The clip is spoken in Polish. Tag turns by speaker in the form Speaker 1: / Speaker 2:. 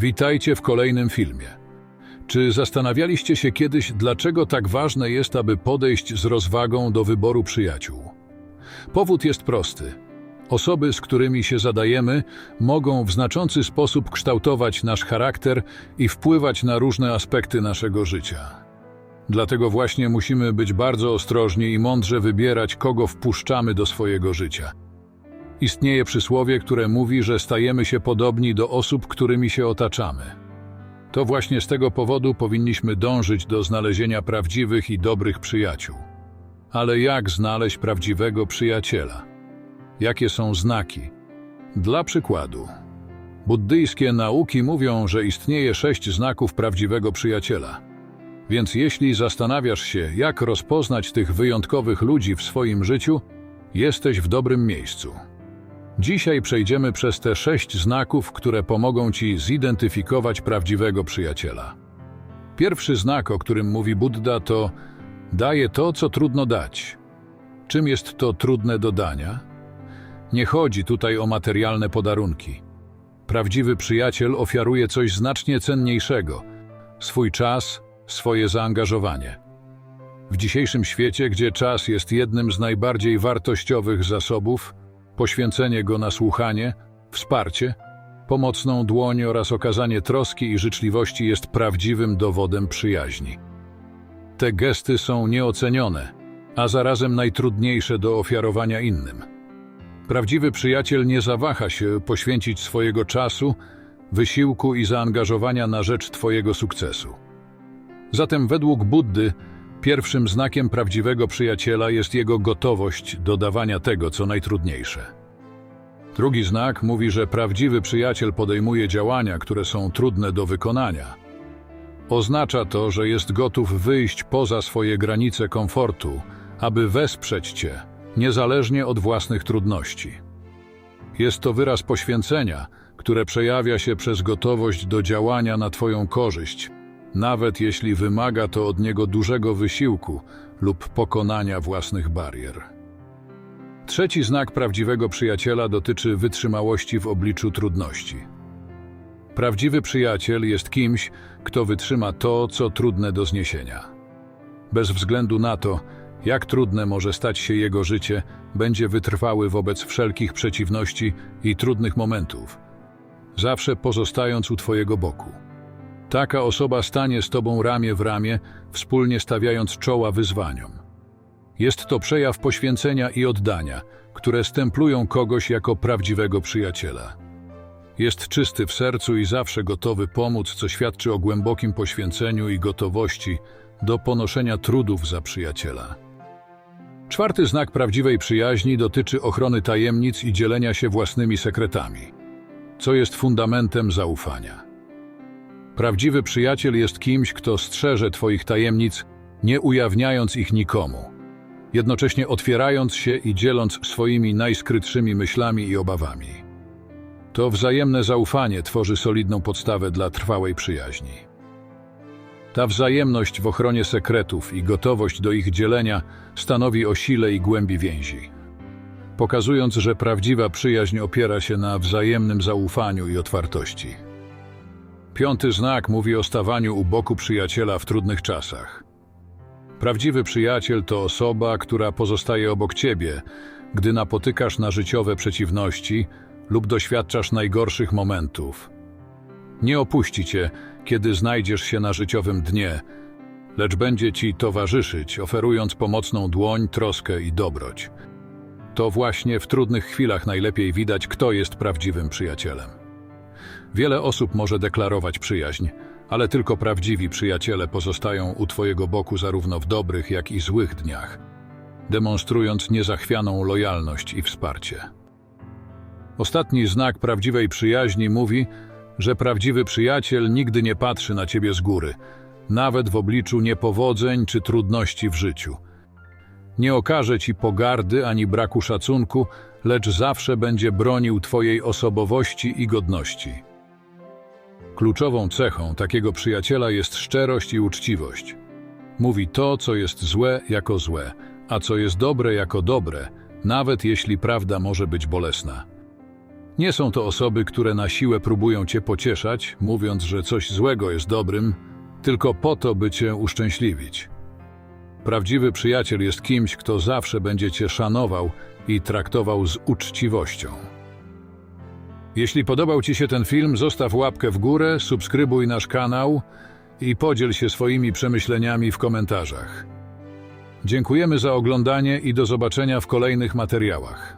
Speaker 1: Witajcie w kolejnym filmie. Czy zastanawialiście się kiedyś, dlaczego tak ważne jest, aby podejść z rozwagą do wyboru przyjaciół? Powód jest prosty. Osoby, z którymi się zadajemy, mogą w znaczący sposób kształtować nasz charakter i wpływać na różne aspekty naszego życia. Dlatego właśnie musimy być bardzo ostrożni i mądrze wybierać, kogo wpuszczamy do swojego życia. Istnieje przysłowie, które mówi, że stajemy się podobni do osób, którymi się otaczamy. To właśnie z tego powodu powinniśmy dążyć do znalezienia prawdziwych i dobrych przyjaciół. Ale jak znaleźć prawdziwego przyjaciela? Jakie są znaki? Dla przykładu, buddyjskie nauki mówią, że istnieje sześć znaków prawdziwego przyjaciela. Więc jeśli zastanawiasz się, jak rozpoznać tych wyjątkowych ludzi w swoim życiu, jesteś w dobrym miejscu. Dzisiaj przejdziemy przez te sześć znaków, które pomogą Ci zidentyfikować prawdziwego przyjaciela. Pierwszy znak, o którym mówi Buddha, to daje to, co trudno dać. Czym jest to trudne do dania? Nie chodzi tutaj o materialne podarunki. Prawdziwy przyjaciel ofiaruje coś znacznie cenniejszego swój czas, swoje zaangażowanie. W dzisiejszym świecie, gdzie czas jest jednym z najbardziej wartościowych zasobów, poświęcenie go na słuchanie, wsparcie, pomocną dłoń oraz okazanie troski i życzliwości jest prawdziwym dowodem przyjaźni. Te gesty są nieocenione, a zarazem najtrudniejsze do ofiarowania innym. Prawdziwy przyjaciel nie zawaha się poświęcić swojego czasu, wysiłku i zaangażowania na rzecz Twojego sukcesu. Zatem według Buddy pierwszym znakiem prawdziwego przyjaciela jest jego gotowość do dawania tego, co najtrudniejsze. Drugi znak mówi, że prawdziwy przyjaciel podejmuje działania, które są trudne do wykonania. Oznacza to, że jest gotów wyjść poza swoje granice komfortu, aby wesprzeć Cię, niezależnie od własnych trudności. Jest to wyraz poświęcenia, które przejawia się przez gotowość do działania na Twoją korzyść, nawet jeśli wymaga to od niego dużego wysiłku lub pokonania własnych barier. Trzeci znak prawdziwego przyjaciela dotyczy wytrzymałości w obliczu trudności. Prawdziwy przyjaciel jest kimś, kto wytrzyma to, co trudne do zniesienia. Bez względu na to, jak trudne może stać się jego życie, będzie wytrwały wobec wszelkich przeciwności i trudnych momentów, zawsze pozostając u Twojego boku. Taka osoba stanie z Tobą ramię w ramię, wspólnie stawiając czoła wyzwaniom. Jest to przejaw poświęcenia i oddania, które stemplują kogoś jako prawdziwego przyjaciela. Jest czysty w sercu i zawsze gotowy pomóc, co świadczy o głębokim poświęceniu i gotowości do ponoszenia trudów za przyjaciela. Czwarty znak prawdziwej przyjaźni dotyczy ochrony tajemnic i dzielenia się własnymi sekretami, co jest fundamentem zaufania. Prawdziwy przyjaciel jest kimś, kto strzeże Twoich tajemnic, nie ujawniając ich nikomu, jednocześnie otwierając się i dzieląc swoimi najskrytszymi myślami i obawami. To wzajemne zaufanie tworzy solidną podstawę dla trwałej przyjaźni. Ta wzajemność w ochronie sekretów i gotowość do ich dzielenia stanowi o sile i głębi więzi, pokazując, że prawdziwa przyjaźń opiera się na wzajemnym zaufaniu i otwartości. Piąty znak mówi o stawaniu u boku przyjaciela w trudnych czasach. Prawdziwy przyjaciel to osoba, która pozostaje obok ciebie, gdy napotykasz na życiowe przeciwności lub doświadczasz najgorszych momentów. Nie opuści cię, kiedy znajdziesz się na życiowym dnie, lecz będzie ci towarzyszyć, oferując pomocną dłoń, troskę i dobroć. To właśnie w trudnych chwilach najlepiej widać, kto jest prawdziwym przyjacielem. Wiele osób może deklarować przyjaźń, ale tylko prawdziwi przyjaciele pozostają u Twojego boku zarówno w dobrych, jak i złych dniach, demonstrując niezachwianą lojalność i wsparcie. Ostatni znak prawdziwej przyjaźni mówi, że prawdziwy przyjaciel nigdy nie patrzy na Ciebie z góry, nawet w obliczu niepowodzeń czy trudności w życiu. Nie okaże Ci pogardy ani braku szacunku, lecz zawsze będzie bronił Twojej osobowości i godności. Kluczową cechą takiego przyjaciela jest szczerość i uczciwość. Mówi to, co jest złe, jako złe, a co jest dobre, jako dobre, nawet jeśli prawda może być bolesna. Nie są to osoby, które na siłę próbują cię pocieszać, mówiąc, że coś złego jest dobrym, tylko po to, by cię uszczęśliwić. Prawdziwy przyjaciel jest kimś, kto zawsze będzie cię szanował i traktował z uczciwością. Jeśli podobał Ci się ten film, zostaw łapkę w górę, subskrybuj nasz kanał i podziel się swoimi przemyśleniami w komentarzach. Dziękujemy za oglądanie i do zobaczenia w kolejnych materiałach.